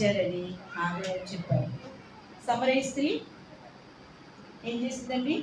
ఇచ్చారని ఆమె చెప్పారు. సమరయ స్త్రీ ఏం చేసిందండి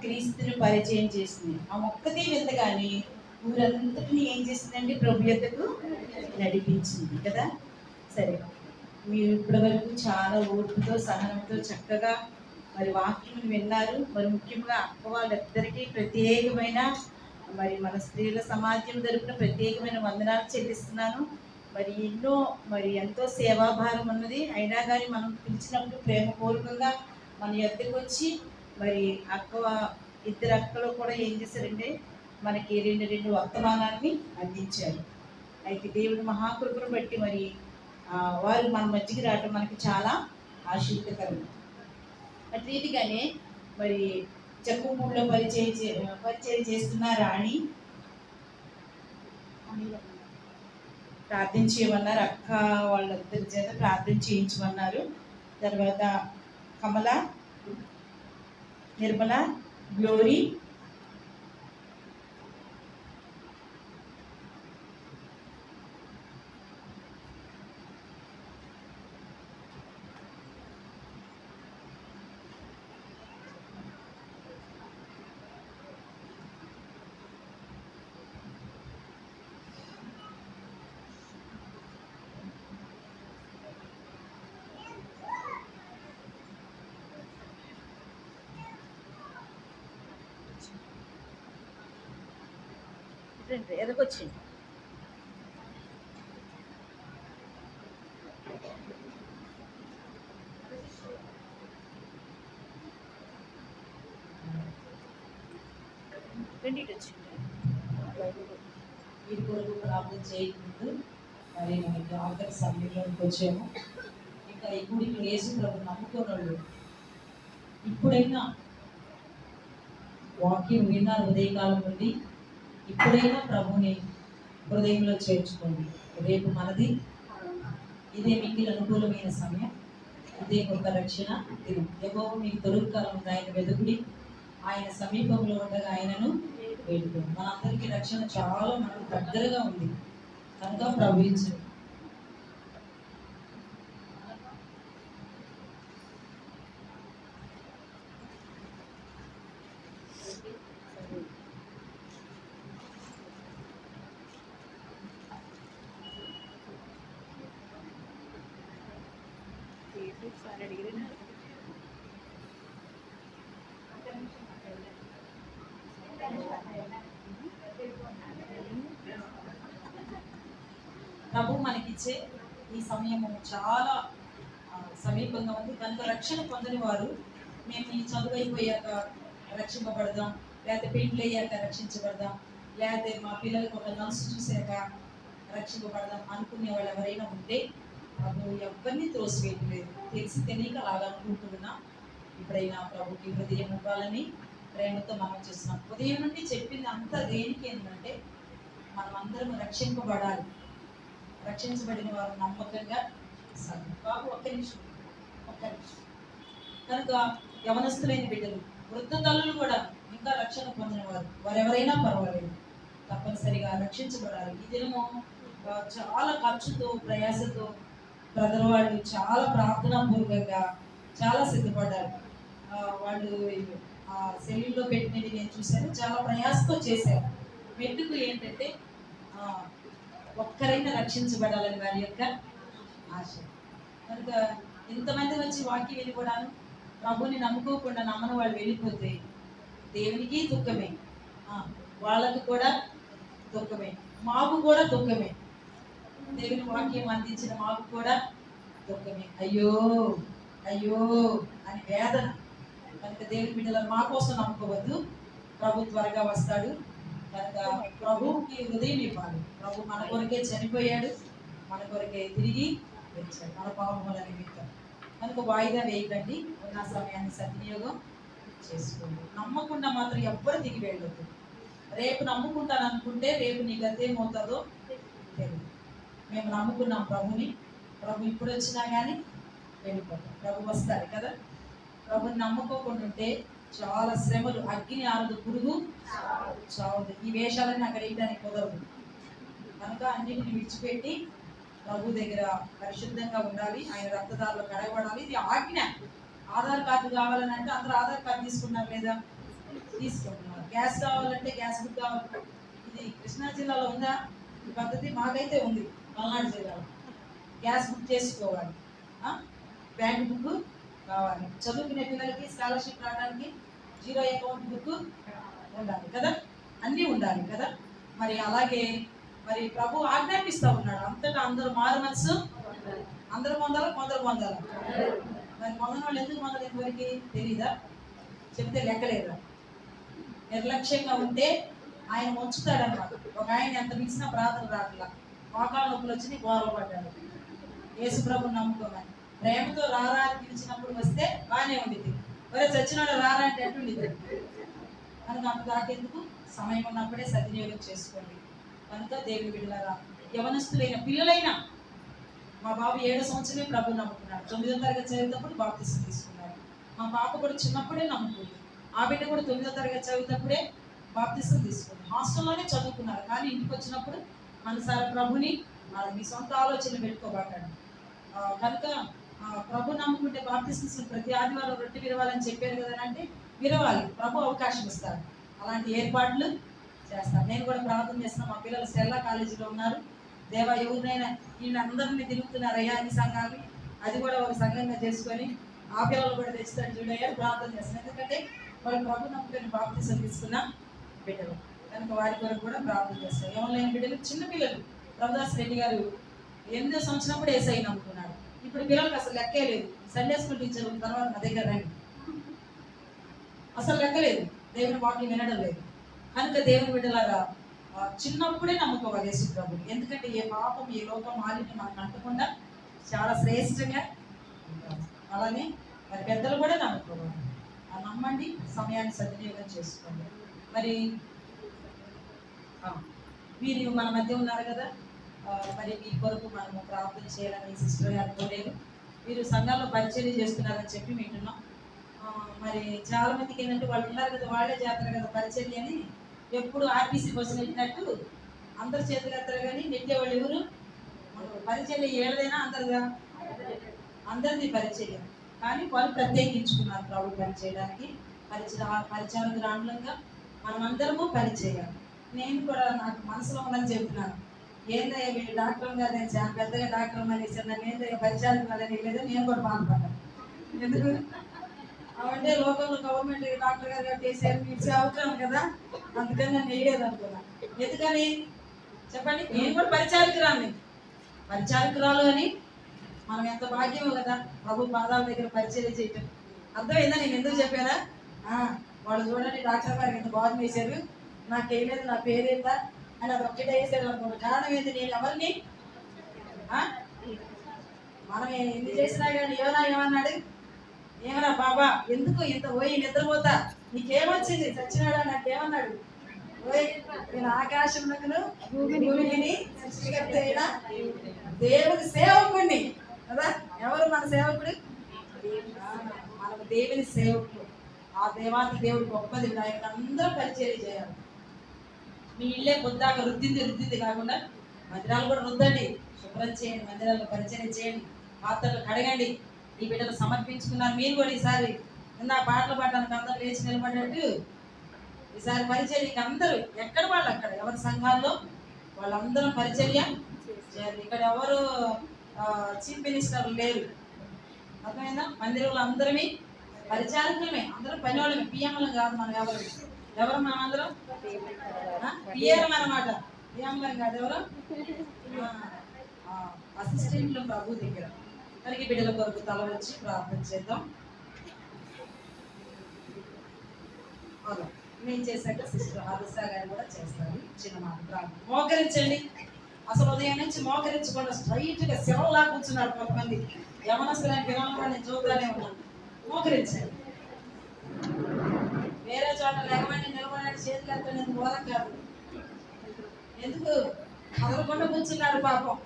క్రీస్తుని పరిచయం చేసింది ఆ ఒక్కదే వింత కానీ ఊరంతటిని ఏం చేసిందండి ప్రభు నడిపించింది కదా? సరే మీరు ఇప్పటి వరకు చాలా ఓర్పుతో సహనంతో చక్కగా మరి వాక్యం విన్నారు. మరి ముఖ్యంగా అక్క వాళ్ళిద్దరికీ ప్రత్యేకమైన మరి మన స్త్రీల సమాజం తరపున ప్రత్యేకమైన వందనాలు చెల్లిస్తున్నాను. మరి ఎన్నో మరి ఎంతో సేవాభారం ఉన్నది. అయినా కానీ మనం పిలిచినప్పుడు ప్రేమపూర్వకంగా మన ఎద్దకు వచ్చి మరి అక్క ఇద్దరు అక్కలు కూడా ఏం చేశారంటే మనకి రెండు రెండు వర్తమానాన్ని అందించారు. అయితే దేవుడు మహాకృపను బట్టి మరి వారు మన మధ్యకి రావటం మనకి చాలా ఆశీర్వదకరం. అటు రీతిగానే మరి చెక్కుమూడిలో పరిచయం చే పరిచయం చేస్తున్న రాణి ప్రార్థన చేయమన్నారు. అక్క వాళ్ళిద్దరి చేత ప్రార్థన చేయించమన్నారు. తర్వాత కమల నిర్మల గ్లోరీ ప్రింట్ ఎరగొచ్చింది ఇటు వచ్చింది. వీరి కొరకు ప్రార్థన చేయకముందు మరి మనకి ఆఖరి సమయంలోకి వచ్చాము. ఇంకా ఈ గుడికి యేసు ప్రభు నమ్ముకోనోళ్ళు ఇప్పుడైనా వాక్యం విన్నారు ఉదయకాలం నుండి. ఇప్పుడైనా ప్రభుని హృదయంలో చేర్చుకోండి. రేపు మనది ఇదే మిగిలిన అనుకూలమైన సమయం. ఇదే ఒక రక్షణ దినం. ఎగో మీకు దొరుకుకాలం ఉంది. ఆయన వెదుకుడి. ఆయన సమీపంలో ఉండగా ఆయనను వేడుకోండి. మనందరికీ రక్షణ చాలా మనకు దగ్గరగా ఉంది. కనుక ప్రవహించు ప్రభు మనకిచ్చే ఈ సమయము చాలా సమీపంగా ఉంది. కనుక రక్షణ పొందని వారు మేము ఈ చదువు అయిపోయాక రక్షింపబడదాం. లేకపోతే పెండ్లు అయ్యాక రక్షించబడదాం. లేకపోతే మా పిల్లలకు ఒక నర్సు చూశాక రక్షింపబడదాం అనుకునే వాళ్ళు ఎవరైనా ఉంటే ప్రభు ఎవరిని త్రోసివేయట్లేదు. తెలిసి తెలియక అలాగా అనుకుంటున్నా ఇప్పుడైనా ప్రభుకి హృదయం ఇవ్వాలని ప్రేమతో మనం చేస్తున్నాం. ఉదయం నుండి చెప్పింది అంతా దేనికి ఏంటంటే మనం అందరం రక్షింపబడాలి. రక్షించబడిన వారు నమ్మకంగా బాబు ఒక్క నిమిషం ఒక్క నిమిషం. కనుక యవనస్తులైన బిడ్డలు వృద్ధ తల్లులు కూడా ఇంకా రక్షణ పొందిన వారు వారెవరైనా పర్వాలేదు. తప్పనిసరిగా రక్షించబడాలి. ఈ దినము చాలా ఖర్చుతో ప్రయాసతో బ్రదర్ వాళ్ళు చాలా ప్రార్థనాపూర్వకంగా చాలా సిద్ధపడ్డారు. వాళ్ళు ఆ సెల్యూల్లో పెట్టినవి నేను చూశాను. చాలా ప్రయాసతో చేశారు. ఎందుకు ఏంటంటే ఒక్కరైనా రక్షించబడాలని వారి యొక్క ఆశ. కనుక ఎంతమంది వచ్చి వాక్యం వెళ్ళిపోవడాను ప్రభుని నమ్ముకోకుండా నమ్మని వాళ్ళు వెళ్ళిపోతే దేవునికి దుఃఖమే. వాళ్ళకు కూడా దుఃఖమే. మాకు కూడా దుఃఖమే. దేవుని వాక్యం అందించిన మాకు కూడా దుఃఖమే అయ్యో అయ్యో అని వేదన. కనుక దేవుని బిడ్డలను మా కోసం నమ్ముకోవద్దు. ప్రభు త్వరగా వస్తాడు. కనుక ప్రభువుకి హృదయం ఇవ్వాలి. ప్రభు మన కొరకే చనిపోయాడు. మన కొరకే తిరిగి వచ్చాడు. మన పాపముల నిమిత్తం. కనుక వాయిదా వేయకండి. ఉన్న సమయాన్ని సద్వినియోగం చేసుకోండి. నమ్మకుండా మాత్రం ఎవ్వరు దిగి వెళ్ళొద్దు. రేపు నమ్ముకుంటాను అనుకుంటే రేపు నీ అదేమవుతుందో తెలియదు. మేము నమ్ముకున్నాం ప్రభుని. ప్రభు ఇప్పుడు వచ్చినా కానీ వెళ్ళిపోతాం ప్రభు వస్తారు కదా. ప్రభుని నమ్ముకోకుండా ఉంటే చాలా శ్రమలు అగ్ని ఆరదు పురుగు చావదు. ఈ వేషాలన్నీ అక్కడ వేయడానికి కుదరదు. కనుక అన్నిటిని విడిచిపెట్టి ప్రభు దగ్గర పరిశుద్ధంగా ఉండాలి. ఆయన రక్తదారులు కడగబడాలి. ఇది ఆజ్ఞ. ఆధార్ కార్డు కావాలని అంటే అందరూ ఆధార్ కార్డు తీసుకున్నారు లేదా? తీసుకుంటున్నారు. గ్యాస్ కావాలంటే గ్యాస్ బుక్ కావాలి. ఇది కృష్ణా జిల్లాలో ఉందా? ఈ పద్ధతి మాకైతే ఉంది. పల్నాడు జిల్లాలో గ్యాస్ బుక్ చేసుకోవాలి. బ్యాంక్ బుక్ కావాలి. చదువుకునే పిల్లలకి స్కాలర్షిప్ రావడానికి జీరో అకౌంట్ బుక్ ఉండాలి కదా? అన్నీ ఉండాలి కదా? మరి అలాగే మరి ప్రభు ఆజ్ఞాపిస్తూ ఉన్నాడు. అంతటా అందరూ మారు మనసు. అందరూ పొందాలా? కొందరు పొందాలా? మరి పొందని వాళ్ళు ఎందుకు పొందలేదు ఇంతవరకు? తెలీదా? చెప్తే లెక్కలేదా? నిర్లక్ష్యంగా ఉంటే ఆయన ఉంచుతాడన్నమాట ఒక ఆయన ఎంత పిలిచినా ప్రార్థన రాట్లా. మోకాళ్ళ నొప్పులు వచ్చి గోరలు పడ్డాడు. యేసుప్రభు నమ్ముకోమని. ప్రేమతో రారా అని పిలిచినప్పుడు వస్తే బాగానే ఉండిద్ది. ఒరే చచ్చినాడు రారా అంటే ఎట్టుండిద్ది కనుక అంత దాకేందుకు? సమయం ఉన్నప్పుడే సద్వినియోగం చేసుకోండి. కనుక దేవుని బిడ్డలారా యవనస్తులైన పిల్లలైనా మా బాబు ఏడు సంవత్సరమే ప్రభు నమ్ముకున్నాడు. తొమ్మిదో తరగతి చదివేటప్పుడు బాప్తిసం తీసుకున్నాడు. మా పాప కూడా చిన్నప్పుడే నమ్ముకుంది. ఆ బిడ్డ కూడా తొమ్మిదో తరగతి చదివేటప్పుడే బాప్తిసం తీసుకుంది. హాస్టల్లోనే చదువుకున్నారు కానీ ఇంటికి వచ్చినప్పుడు మనసారా ప్రభుని మీ సొంత ఆలోచనలు పెట్టుకోబాకండి కనుక ప్రభు నమ్ముకుంటే బాప్తిసం ప్రతి ఆదివారం రొట్టె విరవాలని చెప్పారు కదా అంటే విరవాలి ప్రభు అవకాశం ఇస్తారు అలాంటి ఏర్పాట్లు చేస్తారు నేను కూడా ప్రార్థన చేస్తున్నాను మా పిల్లలు సెల్లా కాలేజీలో ఉన్నారు. దేవా ఎవరినైనా వీళ్ళందరినీ తిరుగుతున్నారయ్యా అన్ని సంఘాలు అది కూడా ఒక సంఘంగా చేసుకొని ఆ పిల్లలు కూడా తెచ్చుతాడు చూడయ్యా ప్రార్థన చేస్తాను ఎందుకంటే వాళ్ళు ప్రభు నమ్ముకొని బాప్తిసం తీసుకున్న బిడ్డలు. కనుక వారి కొరకు కూడా ప్రార్థన చేస్తాం ఎవరైనా బిడ్డలు చిన్నపిల్లలు రవిదాస్ రెడ్డి గారు ఎనిమిదో సంవత్సరం కూడా ఏసై నమ్ముకున్నాడు. ఇప్పుడు పిల్లలకు అసలు లెక్కే లేదు. సండే స్కూల్ టీచర్ ఉన్న తర్వాత నా దగ్గర రండి. అసలు లెక్కలేదు దేవుని వాక్యం వినడం లేదు. కనుక దేవుని బిడ్డలాగా చిన్నప్పుడే నమ్ముకోవాలి యేసు ప్రభు ఎందుకంటే ఏ పాపం ఏ లోకం మాలిని మనకు అంటకుండా చాలా శ్రేష్టంగా అలానే మరి పెద్దలు కూడా నమ్ముకోవాలి. నమ్మండి సమయాన్ని సద్వినియోగం చేసుకోండి. మరి వీరు మన మధ్య ఉన్నారు కదా? మరి మీ కొరకు మనము ప్రార్థన చేయాలని సిస్టర్ గారు కోరేరు. వీరు సంఘాల్లో పరిచయం చేస్తున్నారని చెప్పి వింటున్నాం. మరి చాలా మందికి ఏంటంటే వాళ్ళు ఉన్నారు కదా వాళ్ళే చేస్తారు కదా పరిచర్య అని ఎప్పుడు ఆర్టీసీ బస్సు వెళ్ళినట్టు అందరు చేతులు ఎత్తారు కానీ నెట్టే వాళ్ళు ఎవరు? పరిచర్య ఏళ్ళదైనా అందరుగా అందరిది పరిచర్య కానీ వాళ్ళు ప్రత్యేకించుకున్నారు ప్రభు పనిచేయడానికి పరిచయ పరిచారకురాండ్లంగా మనమందరము పనిచేయాలి నేను కూడా నాకు మనసులో ఉన్నది చెప్తున్నాను. ఏందయ్యా వీళ్ళు డాక్టర్ గారు నేను చాలా పెద్దగా డాక్టర్ అని ఇచ్చారు నన్ను ఏందయ్యా కాదని లేదా నేను కూడా బాధపడ్డాను. ఎందుకు? అవంటే లోకల్ గవర్నమెంట్ డాక్టర్ గారు చేశారు మీరు అవసరం కదా? అందుకని నన్ను వేయలేదు అనుకున్నా. ఎందుకని? చెప్పండి నేను కూడా పరిచారకురాలు పరిచారకురాలు అని మనం ఎంత భాగ్యమో కదా? ప్రభు పాదాల దగ్గర పరిచయం చేయటం. అర్థమైందా? నేను ఎందుకు చెప్పానా? వాళ్ళు చూడండి డాక్టర్ గారు ఎంత బాధ వేశారు నాకేమేది? నా పేరేంత అని అది ఒక్కటే వేసారు అనుకున్నా కారణం ఏంటి? నేను ఎవరిని? మనం ఎన్ని చేసినా కానీ ఏమన్నా ఏమన్నాడు? ఏమన్నా బాబా ఎందుకు ఇంత పోయి నిద్రపోతా? నీకేమొచ్చింది? చచ్చినాడా? నాకేమన్నాడు? ఓయ్ నేను ఆకాశమునకును భూమిని సృష్టికర్త అయిన దేవుని సేవకుడిని కదా? ఎవరు మన సేవకుడు? మనకు దేవుని సేవకుడు. ఆ దేవానికి దేవుడు గొప్పది. ఆయన అందరూ పరిచయం చేయాలి. మీ ఇల్లే పొద్దాక రుద్దింది రుద్దింది కాకుండా మందిరాలు కూడా రుద్దండి. శుభ్రం చేయండి మందిరాల్లో పరిచయం చేయండి. పాత్రలు కడగండి. ఈ బిడ్డలు సమర్పించుకున్నారు. మీరు కూడా ఈసారి నిన్న పాటలు పాడడానికి అందరూ లేచి నిలబడ్డట్టు ఈసారి పరిచర్యకి అందరూ ఎక్కడ వాళ్ళు అక్కడ? ఎవరి సంఘాల్లో? వాళ్ళందరూ పరిచర్య చేయాలి. ఇక్కడ ఎవరు చీఫ్ మినిస్టర్ లేరు. అర్థమైందా? మందిరంలో అందరమే పరిచారకులమే అందరం పని వాళ్ళమే పిఎంలం కాదు మనం ఎవరు. ఎవరు మనం అందరం పిఎం అనమాట పిఎంఆర్ కాదు ఎవరు? అసిస్టెంట్లు ప్రభు దగ్గర. తనకి బిడ్డల కొరకు తల వచ్చి ప్రార్థన చేద్దాం. అవును. నేను చేశాక సిస్టర్ హారిసా గారు కూడా చేస్తారు. చిన్న మాట ప్రార్థన. మోకరించండి. అసలు ఉదయం నుంచి మోకరించకుండా స్ట్రైట్గా శివలా కూర్చున్నారు కొంతమంది. యమనస్తులని పిల్లలు నేను చూద్దానే ఉన్నాను మోకరించండి. వేరే చోట లేకమండి చేతి చేతులు ఎత్తనేందుకు కాదు ఎందుకు? కదలకుండా కూర్చున్నారు పాపం.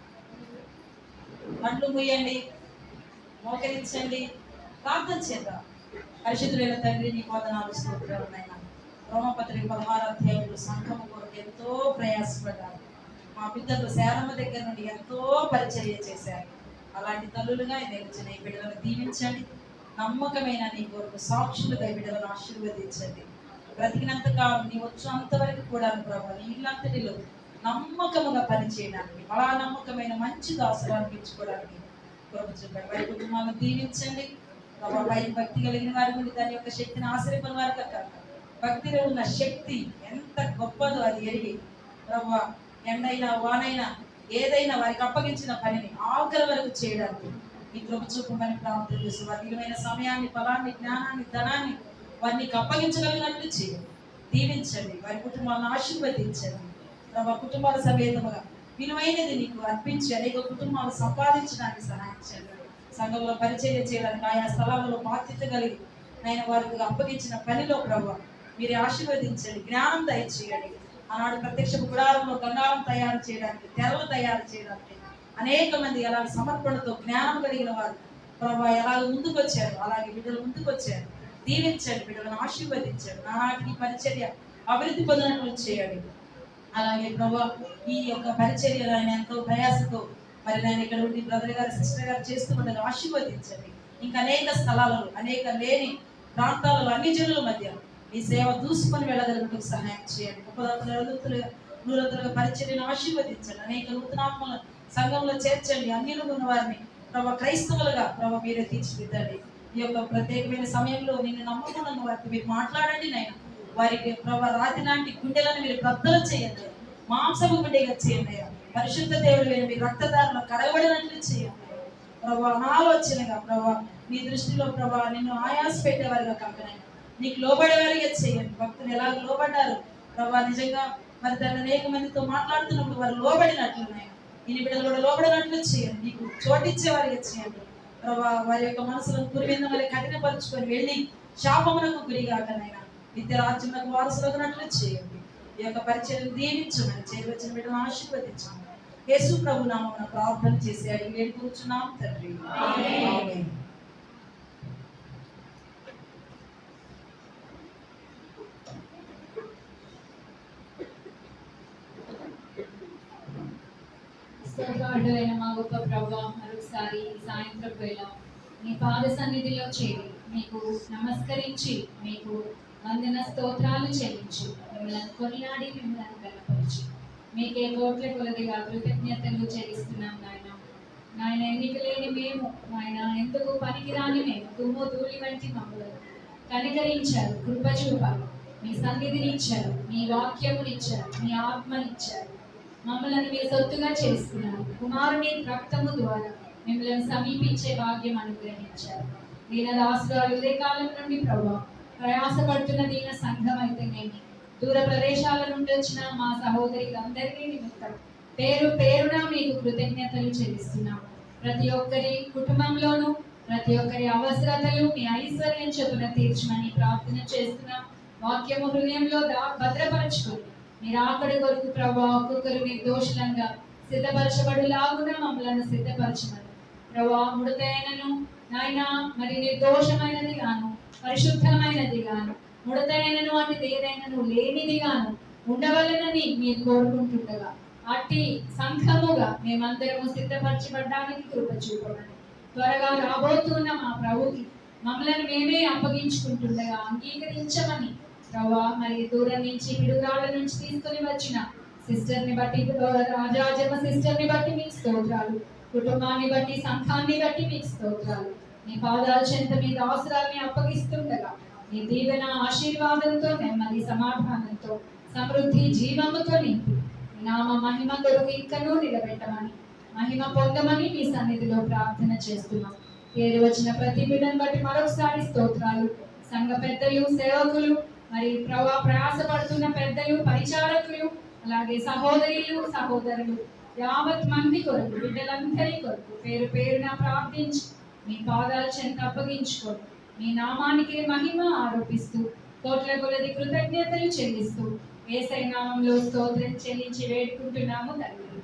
పండ్లు ముయ్యండి మోకరించండి ప్రార్థన చేద్దాం. పరిశుద్ధులైన తండ్రి నీ కోదనాలు స్తోత్రాలు నాయన. రోమపత్రిక పదహారు అధ్యాయులు సంఘము కొరకు ఎంతో ప్రయాసపడ్డారు. మా పిల్లలు శారమ్మ దగ్గర నుండి ఎంతో పరిచర్య చేశారు. అలాంటి తల్లులుగా నిలిచిన ఈ బిడ్డలను దీవించండి. నమ్మకమైన నీ కొరకు సాక్షులుగా ఈ బిడ్డలను ఆశీర్వదించండి. బ్రతికినంత కాలం నీ వచ్చినంత వరకు కూడా ప్రభావ నీ ఇల్లంతటిలో నమ్మకముగా పనిచేయడానికి అలా నమ్మకమైన మంచి దాసులు అనిపించుకోవడానికి కృప చూపండి వారి కుటుంబాలను దీవించండి. ప్రభావ భక్తి కలిగిన వారి నుండి దాని యొక్క శక్తిని ఆశ్రయించిన వారికి కాక భక్తిలో ఉన్న శక్తి ఎంత గొప్పదో అది ఎరిగి ప్రభావ ఎండైనా వానైనా ఏదైనా వారికి అప్పగించిన పనిని ఆఖరి వరకు చేయడానికి ఈ కృప చూపమని ప్రార్థన చేస్తూ వారి విలువైన సమయాన్ని ఫలాన్ని జ్ఞానాన్ని ధనాన్ని వారికి అప్పగించగలిగినట్లు చేయండి. దీవించండి. వారి కుటుంబాలను ఆశీర్వదించండి. ప్రభావ కుటుంబాల సమేతముగా విలువైనది నీకు అర్పించి అనేక కుటుంబాలు సంపాదించడానికి సహాయం చేయండి. సంఘంలో పరిచయం చేయడానికి ఆయా స్థలాలలో బాధ్యత కలిగి ఆయన వారికి అప్పగించిన పనిలో ప్రభావ మీరు ఆశీర్వదించండి. జ్ఞానం దయచేయండి. ఆనాడు ప్రత్యక్ష గుడారంలో గంగారం తయారు చేయడానికి తెరలు తయారు చేయడానికి అనేక మంది అలాంటి సమర్పణతో జ్ఞానం కలిగిన వారు ప్రభా ఎలాగ ముందుకు వచ్చారు అలాగే బిడ్డలు ముందుకు వచ్చారు దీవించండి బిడ్డలను ఆశీర్వదించండి నానాటికి పరిచర్య అభివృద్ధి పొందినట్లు చేయండి. అలాగే ప్రభా ఈ యొక్క పరిచర్యలు ఆయన ఎంతో ప్రయాసతో మరి నేను ఇక్కడ ఉండి బ్రదర్ గారు సిస్టర్ గారు చేస్తూ ఉండగా ఆశీర్వదించండి. ఇంకా అనేక స్థలాలలో అనేక లేని ప్రాంతాలలో అన్ని జనుల మధ్య ఈ సేవ దూసుకొని వెళ్ళగలుగుటకు సహాయం చేయండి. ఉపదాతలు నలుగుతులుగా నూరంతులుగా పరిచర్యను ఆశీర్వదించండి. అనేక నూతనాత్మలను సంఘంలో చేర్చండి. అన్యులు ఉన్న వారిని ప్రభా క్రైస్తవులుగా ప్రభా మీరే తీర్చిదిద్దండి. ఈ యొక్క ప్రత్యేకమైన సమయంలో నిన్ను నమ్ముకున్న వారికి మీరు మాట్లాడండి నాయన. వారికి ప్రభా రాతి లాంటి గుండెలను మీరు బద్దలు చేయండి మాంసము గుండెగా చేయండి పరిశుద్ధ దేవుడు మీ రక్తదారులు కడగబడినట్లు చేయండి ప్రభా అనాలోచనగా ప్రభా మీ దృష్టిలో ప్రభా నిన్ను ఆయాస పెట్టేవారిగా కాకనైనా నీకు లోబడేవారిగా చేయండి. భక్తులు ఎలా లోబడ్డారు? ప్రభా నిజంగా మరి దాన్ని అనేక మందితో మాట్లాడుతున్నప్పుడు వారు లోబడినట్లు నాయన. ఇన్ని బిడ్డలు కూడా లోబడినట్లు చేయండి. నీకు చోటిచ్చేవారిగా చేయండి. ప్రభా వారి యొక్క మనసులను పురివింద వల్ల కఠినపరుచుకొని వెళ్ళి శాపమునకు గురిగాకనైనా నిత్య రాజ్యములకు వారసులగినట్లు చేయండి. ఈ యొక్క పరిచయం దీవించమని చేయవచ్చిన బిడ్డను ఆశీర్వదించమని. యేసు ప్రభు నామమున ప్రార్థన చేసి అడిగి వేడుకుంటున్నాం తండ్రి. ఆమేన్. మా గొప్ప ప్రభా మరొకసారి సాయంత్రం వేళ మీ పాద సన్నిధిలో చేరి మీకు నమస్కరించి మీకు వందన స్తోత్రాలు చెల్లించి మిమ్మల్ని కొనియాడి మిమ్మల్ని బలపరిచి మీకే కోట్ల కొలదిగా కృతజ్ఞతలు చెల్లిస్తున్నాం నాయన నాయన ఎన్నిక లేని మేము నాయన ఎందుకు పనికిరాని మేము దుమ్ము ధూళి వంటి మమ్మల్ని కనికరించారు కృప చూపారు మీ సన్నిధిని ఇచ్చారు మీ వాక్యమునిచ్చారు మీ ఆత్మనిచ్చారు మమ్మల్ని మీ సొత్తుగా చేసుకున్నారు. కుమారుని రక్తము ద్వారా మిమ్మల్ని సమీపించే భాగ్యం అనుగ్రహించారు. దీన దాసుగారు ఉదయకాలం నుండి ప్రభావం ప్రయాసపడుతున్న దీన సంఘం అయితేనేమి దూర ప్రదేశాల నుండి వచ్చిన మా సహోదరులందరినీ నిమిత్తం పేరు పేరున మీకు కృతజ్ఞతలు చెల్లిస్తున్నాం. ప్రతి ఒక్కరి కుటుంబంలోనూ ప్రతి ఒక్కరి అవసరతలు మీ ఐశ్వర్యం చొప్పున తీర్చమని ప్రార్థన చేస్తున్నాం. వాక్యము హృదయంలో దా- మీరు ఆకడి కొరకు ప్రభా ఒక్కొక్కరు నిర్దోషులంగా సిద్ధపరచబడులాగున మమ్మల్ని సిద్ధపరచమని. ప్రభా ముడతైనను నాయన మరి నిర్దోషమైనది గాను పరిశుద్ధమైనది గాను ముడతైనను అంటే ఏదైనను లేనిది గాను ఉండవలనని మీరు కోరుకుంటుండగా అట్టి సంఘముగా మేమందరము సిద్ధపరచబడ్డానికి కృప చూపమని. త్వరగా రాబోతున్న మా ప్రభుకి మమ్మల్ని మేమే అప్పగించుకుంటుండగా అంగీకరించమని ప్రభా మరి దూరం నుంచి పిడుగురాళ్ళ నుంచి తీసుకొని వచ్చిన సిస్టర్ని బట్టి రాజాజమ సిస్టర్ని బట్టి మీకు స్తోత్రాలు. కుటుంబాన్ని బట్టి సంఘాన్ని బట్టి మీకు స్తోత్రాలు. మీ పాదాల చెంత మీ దాసురాల్ని అప్పగిస్తుండగా మీ దీవెన ఆశీర్వాదంతో నెమ్మది సమాధానంతో సమృద్ధి జీవముతో నింపి. నామ మహిమ కొరకు ఇంకనూ నిలబెట్టమని మహిమ పొందమని మీ సన్నిధిలో ప్రార్థన చేస్తున్నాం. పేరు వచ్చిన ప్రతి బిడ్డను బట్టి మరొకసారి స్తోత్రాలు. సంఘ పెద్దలు సేవకులు మరి ప్రవా ప్రయాసపడుతున్న పెద్దలు పరిచారకులు అలాగే సహోదరులు సహోదరులు యావత్ మంది కొరకు బిడ్డలందరి కొరకు పేరు పేరున ప్రార్థించి మీ పాదాలు చెంత అప్పగించుకొని మీ నామానికి మహిమ ఆరోపిస్తూ కోట్ల కొలది కృతజ్ఞతలు చెల్లిస్తూ ఏసై నామంలో స్తోత్రం చెల్లించి వేడుకుంటున్నాము తండ్రి.